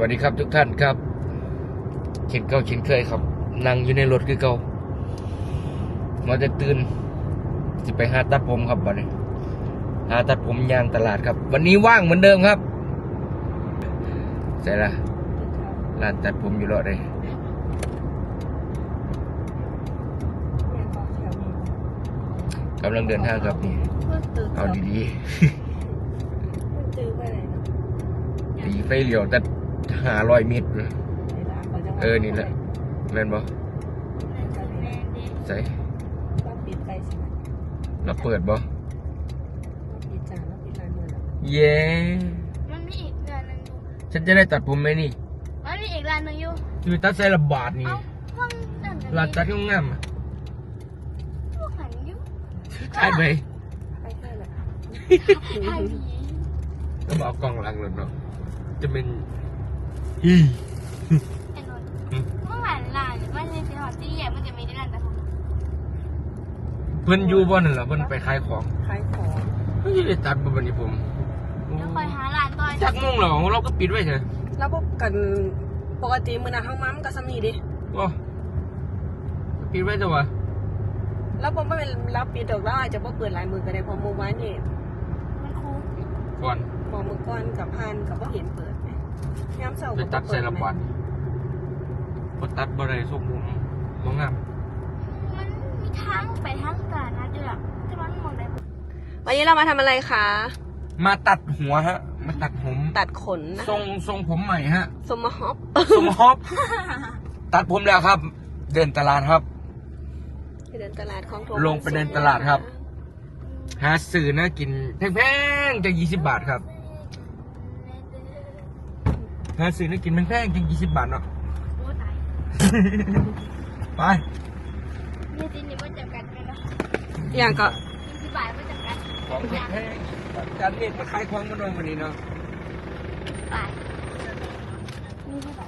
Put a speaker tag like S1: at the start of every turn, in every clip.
S1: วัสดีครับทุกท่านครับเช่นเก่าเช่นเคยครับ นั่งอยู่ในรถคือเก่ามาจะตื่นจะไปหาตัดผมครับวันนี้หาตัดผมยางตลาดครับ วันนี้ว่างเหมือนเดิมครับใช่ละร้านตัดผมอยู่รอดเลยกำลังเดินทางครับนี่เอาดี
S2: จื้อไปไหนเนาะ
S1: ๆตีไฟเหลียวตัด หาร้อยเมตรเลยเออ นี่แหละแม่นบ่ใส่
S2: ว่าปิดไปใช่ไหม
S1: เราเปิดบ่
S2: ว่าปิดจานว่าปิดลายมือแล้ว
S1: เย้
S3: มันมีอีกร้านหนึ่งอยู่
S1: ฉันจะได้ตัดผมไหมนี่
S3: มันมีอีกร้านหนึ่งอยู่
S1: ที่ไปตัดใส่ระบาดนี่
S3: เอ้าห้องนั่นน่ะ
S1: ร้านตัดงามๆอะ
S3: พวกหันอยู่
S1: ใช่ไหม
S2: ไปแค่ไหน
S3: ทางนี้
S1: ก็บอกกล้องหลังรถเนาะจะเป็น ฮี
S3: ไอ้นนท์เมื่อวานร้านมันในสีหอที่แยกมันจะมีที่ร้านแต่ผม
S1: เพิ่นอยู่บ่นั่นล่ะเพิ่นไปขายของ
S2: ขายของ
S1: เฮ้ยได้ตัดบ่บัดนี้ผม
S3: เดี๋ยวคอยหาร้านต่อย
S1: จักโมงแล้วของเราก็ปิดไว้เถอะ
S2: แล้วพวกกันปกติมือหนาทั้งมัมกับสามีดิ
S1: ว้าปิดไว้แต่ว่า
S2: แล้วผมไม่เป็นรับปิดดอกแล้วอาจจะบ่เปิดลายมือก็ได้เพอมือวานนี่
S3: มันคู
S1: ก่อน
S2: มองมือก้อนกับพันกับว่าเห็นเปิดไหม ย้ำเสาร์
S1: ไปตัดใส่ระบาดบ่ตัดบ่ได้ทรงผมบ่งาม
S3: มันมีทางไปทางตลาดนัดด้วยอะแต่มันมองได้
S2: วันนี้เรามาทำอะไรคะ
S1: มาตัดหัวฮะ มาตัดผม
S2: ตัดขนนะ
S1: ทรงทรงผมใหม่ฮะ
S2: สมมาฮอป
S1: ทรงฮอปตัดผมแล้วครับ เดินตลาดครับ
S2: ไปเดินตลาดของ
S1: ลงไปเดินตลาดครับ หาสื่อนะกินแพงๆจะยี่สิบบาทครับ หาสื่อนะกินแพงๆจะยี่สิบบาทเนาะ
S3: โอ้ตาย
S1: ไป
S3: เนี่ยจริงๆมันจำกัดกันนะ
S2: อย่างก็
S3: ยี่สิบบาทมันจำกัด
S1: ของแพงๆการเรียนมาขายของมาโดนวันนี้เนาะ
S3: บาทนี่เท่าไหร่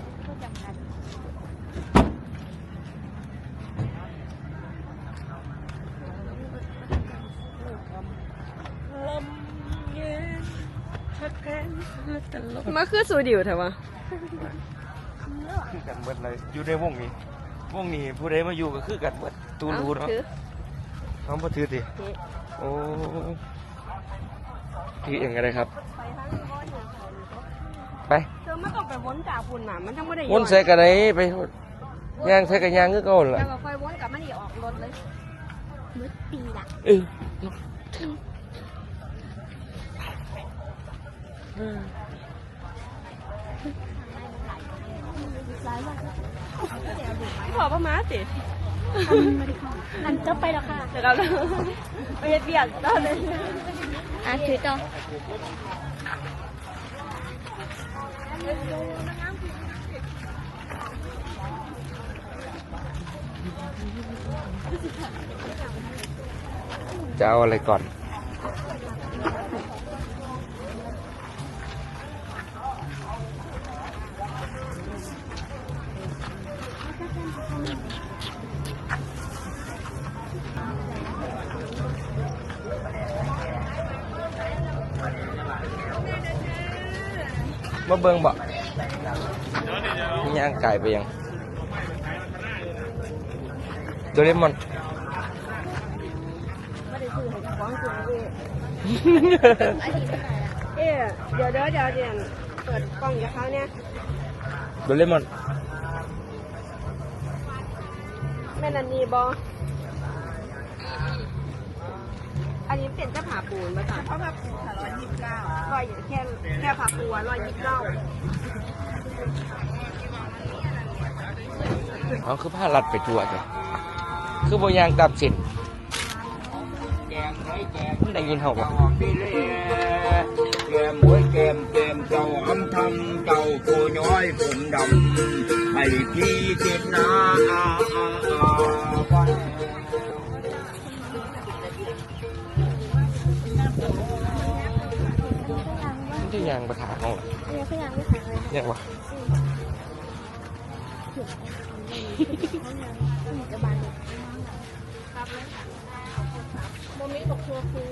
S2: มาคือสูดิวเถอะวะ
S1: คือกันเบิดเลยอยู่ในวงนี้ วงนี้ผู้ใดมาอยู่ก็คือกันเบิดตูรู้เนาะ
S2: ถือ
S1: น้องมาถือดิโอ้ถือเองก็ได้ครับ
S2: ไปทางนี้บ่อยู่
S1: ไป
S2: เธอไม่ต้องไปวนจากปุ่นน่ะมันจังไม่ได้
S1: วนใส่กันไหนไปย่างใส่กันย่างก็เก่าหั่น
S2: แล้
S1: ล่ะ
S2: วก็ค่อยวนกลับมาดีออกรถเลย
S3: มืดปีละ
S1: เออ
S2: ขอประมาสิ
S3: อันเจ้าไปแล้วค่ะ
S2: เดี๋ยวเราไปเฮ็ดเบียดตอนนี้
S3: อะถือต่อ
S1: จะเอาอะไรก่อน มาเบิ่งบ่ย่างไก่ไปยังโดเรมอน
S2: ไม่ได้ซื้อให้เจ้าของซื้อให้เอ๊ะเดี๋ยวเดี๋ยวเดี๋ยวเดี๋ยวเปิดกล้องกับเขาเนี่ย
S1: โดเรมอน
S2: แม่นันนีบอ อันนี้เป็นเจ้าผาปูนมาจ้ะเพราะผาปูนค่ะร้อยยี่สิบเก้าร้อยแค่แค่ผาปูร้อยยี่สิบเก้า
S1: เขาคือผ้ารัดไปทั่วเลยคือบ่ยางตามเส้นมันได้ยินเขาบ่
S4: แกมหวยแกมแกมเจ้าอำทำเจ้าตัวน้อยผมดำให้พี่ติดหน้า
S1: มันได้ยางประถาเขาเหรอ
S3: เนี่ยก็ยังไม่ขายเลย
S1: ยังวะ
S3: จะบานเลย
S2: โมมิบอกทัวร์ครู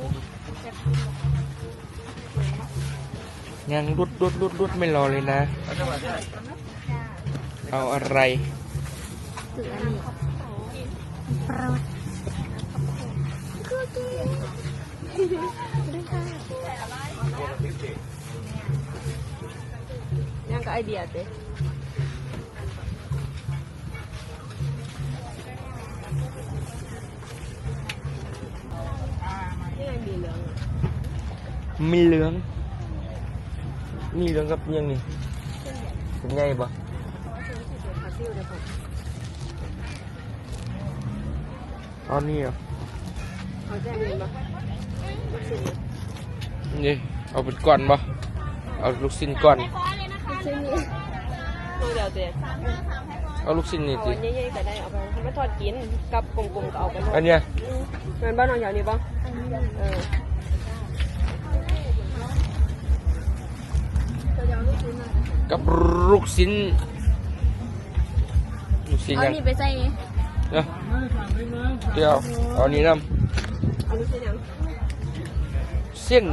S3: จะกินหมด
S1: ยังรุดรุดรุดรุดไม่รอเลยนะ เอาอะไร
S3: ถืออันนี้โปรดคุกกี้ด้วยค่ะ
S2: ยังก็ไอเดียเต้นี่ไงมีเหลืองอะ
S1: มีเหลือง มีเหลืองกับยังนี่เป็นไงบ่
S2: คาซิลเดี๋ยวผม
S1: เอานี่เหรอ
S2: เอาแจ้งเงินมาลูกชิ้น
S1: นี่ เอาเป็นก้อนบ่ เอาลูกชิ้นก้อน
S3: ข
S2: ชิ้นนี่ตัวเดียวเต้
S1: เอาลูกชิ้นนี่
S2: เอา
S1: สิ
S2: อันใหญ่ๆก็ได้เอาไปให้มาทอดกินกับกลมๆก็เอาไปหมด
S1: อันเนี้ย
S2: เงินบ้านน้องอย่างนี้บ้างเออ
S1: กับลูกชิ้นลูกชิ้น
S3: เอา
S1: ยัง
S3: นี่ไปใส่
S1: เนาะเดี๋ยวเอานี้น
S2: เอาลูกชิ้นยังำ
S1: เส้น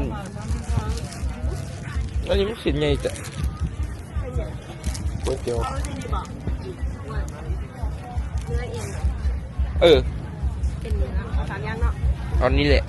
S1: อันนี้มันเส้นใหญ่จ้ะ ก๋วยเตี๋ยว
S2: เนื้อเอ็น
S1: เออ
S2: เป็นเนื้อสามอย่างเนาะ
S1: เอานี้แหละ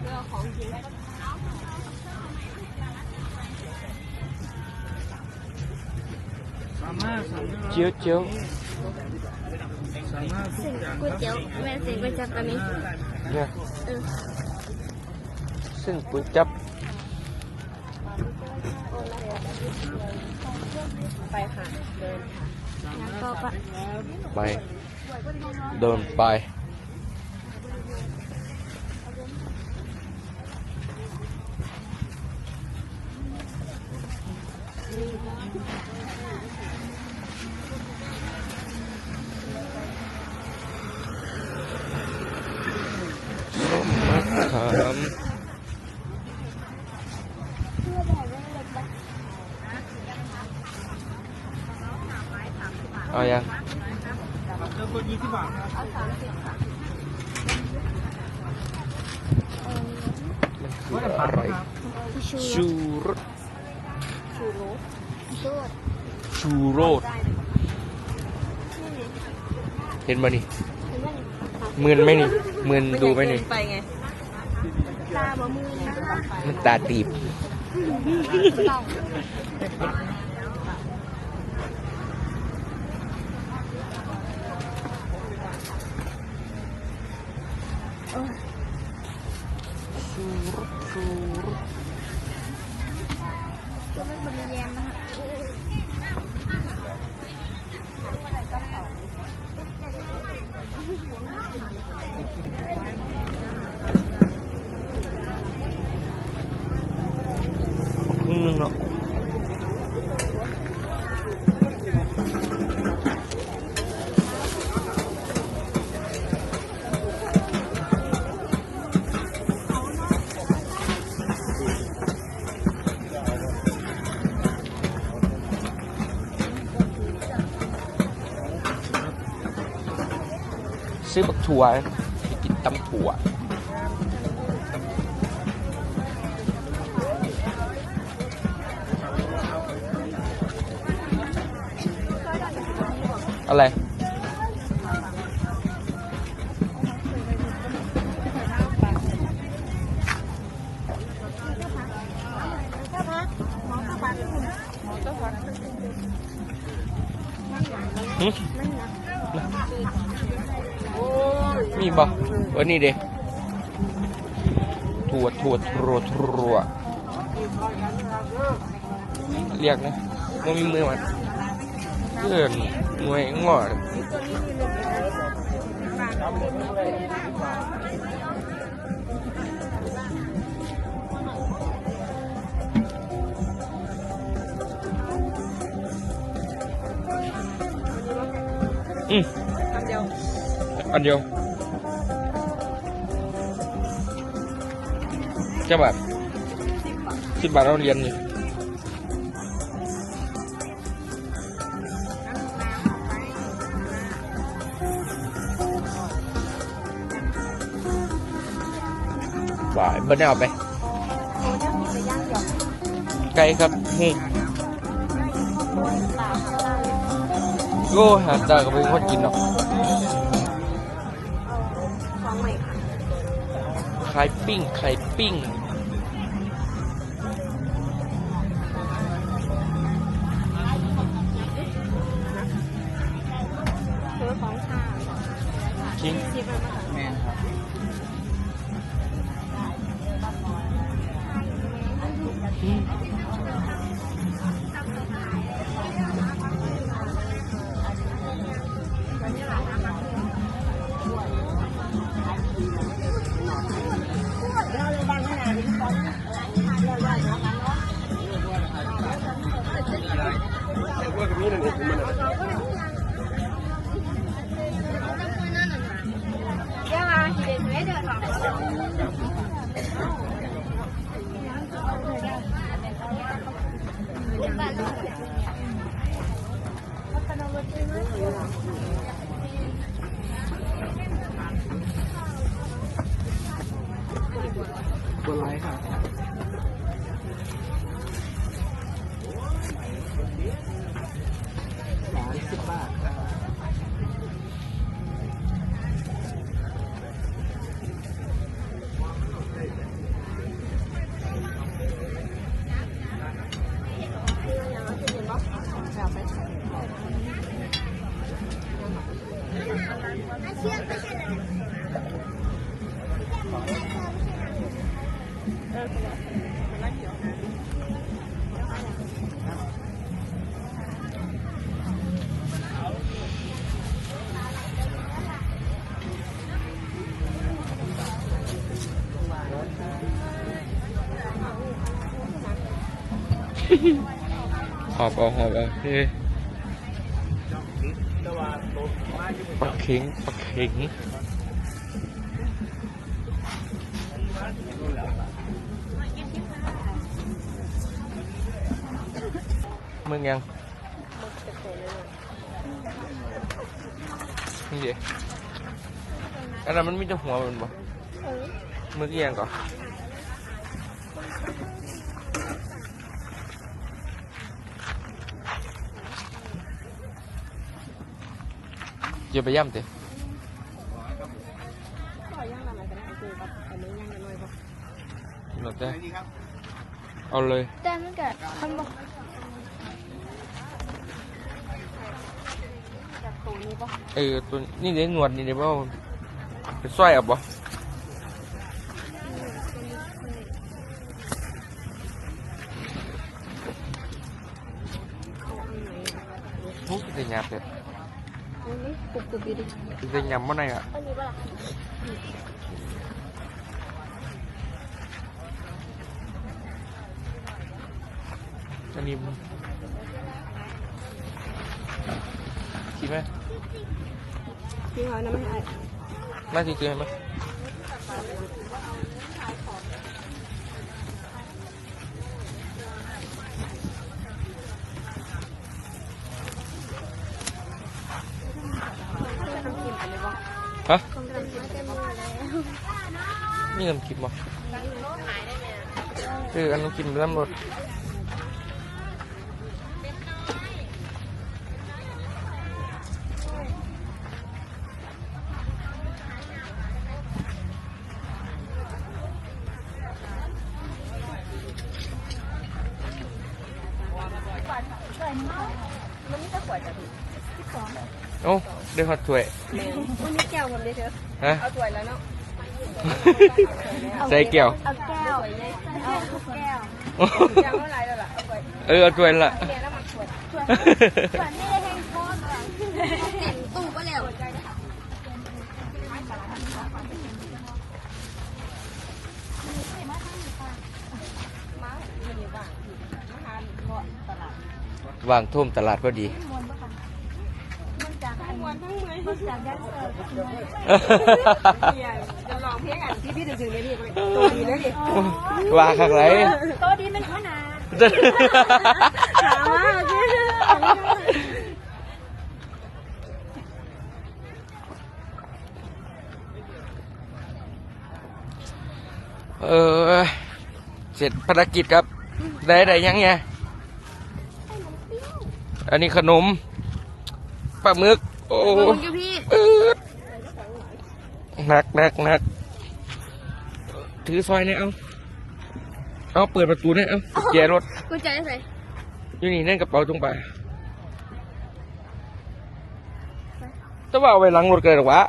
S2: เนื้อของจริง
S1: เจียวเจียว
S3: ก๋วยเตี๋ยวแม่เสียก๋วยจับกันนี้
S1: เนี่ย
S3: เออ
S1: เส้นก๋วยจับ
S2: ไปค่ะเดิน
S3: แล้วก็ปะ
S1: ไปเดินไป เอายังมันคืออะไร
S3: ชู
S1: ชูรส
S2: ชูโรส
S3: ชูด
S1: ชูโรสเห็นมานี่หมืนไหมนี่หมืนดูไหมนี่
S2: ไปไง
S3: ตาบะมือนะ
S1: มันตาตีบ
S3: ลอง
S1: ชูรสชูรส
S3: ก็ไม่คนแยมนะคะ
S1: ครึ่งนึงเนาะ ถั่วไปกินตำถั่วอะไร วันนี้เด้ถั่วถั่วถั่วถั่วเรียกนะมันมีมือมันเพื่อนมวยงอดอืม
S2: คำเดียว
S1: อันเดียว จ้าบาท
S2: สิบบาท
S1: สิบบาทเราเรียนอยู่บ่ายเบิ้ลเอาไป
S2: โอ้ยจะมีไปย่างหยอก
S1: ไกลครับนี่
S2: ปลาข้างล่าง
S1: โก้หาตาก็เป็นคนกินหรอก
S2: ของใหม่ค่ะ
S1: ไข่ปิ้งไข่ปิ้ง
S2: Mira, mira, mira. หอ
S4: บ
S1: เอาหอบเอาเฮ้ยปลาเข็งปลาเข็งมึงยังนี่เดี๋ยวอันนั้นมันมีแต่หัวมันบ่มึงเอียงก่อนอย่าไปย่ำเตะ
S2: ต่อย่างอะไรกันนะคือแบ บอันนี้ย่างกันหน่อยป่ะ
S1: หลดได้เอาเลย
S3: แต่มันเกิดคำบอก
S2: จากตูนี้ป่ะ
S1: เออตัวนี่เดี๋ยวหนวดนี่เดี๋ยวว่าไปสร้อยเอาบ่ทุกสิ่งหยาบเลย
S2: นี้ปุกตุบิดิ
S1: สิ่งหยาบเมื่อไหร่อะ
S2: อันนี้ป่ะ
S1: อันนี้คิดไหม
S2: พี่เขาน้ำมันไอ้
S1: น่าจะเจอไหมฮะ มีน้ำกินบ่คืออันน้ำกินเริ่มรสโอ้ได้หอดถ้วย
S2: วันนี้แก้วผมได้เถอะ
S1: ฮะ
S2: เอาถ้วยแล้วเนาะ
S1: ใส่แก้ว
S2: เอาแก้วเอาแก้วเท่าไรแล้วล่ะเอ
S1: อเอาถ้วยละ
S2: ส่วาถ้
S3: ได้แห้งโคตรเต็มตู้ก็แล้ว
S1: วางทุ่มตลาดพอดี
S2: มันจากอันวันทั้งเมื่อยมันจากแดนเซอร์ เดี๋ยวลองเพลงอันที่พี่ถึงถึงในพี่ตัวเดียวได้ดิ
S1: ว่าคักไร
S3: โตดีเป็นหัวหน้า
S2: ถามว่าโอเค
S1: เออ เสร็จภารกิจครับ ได้ได้ยังไงอันนี้ขนมปลาหมึก โอ้
S3: ขอบคุณพี่
S1: อืดหนักหนักหนัก ถือซอยเนี่ยเอาเอาเปิดประตูเนี่ยเอาแย่รถ
S3: กุญแจใส่
S1: อยู่นี่นั่นกระเป๋าตรงไปแต่ว่าเอาไว้หลังรถเกินหรอวะ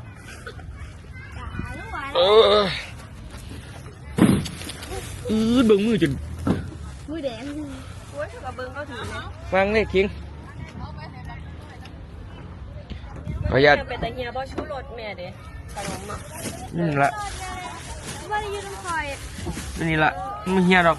S1: เอออืดเบิ่งมือจน
S3: มือแดง
S2: โอ้ยกับเบิ้งเขาถือนะ
S1: วางเลยคิงขออนุญาต
S2: เป็นแต่เฮียบ่ชูรสแม่เด้ขนมอะ
S1: นี่ละ
S3: ว่าได้ยืนคอย
S1: นี่ละไม่เฮียดอก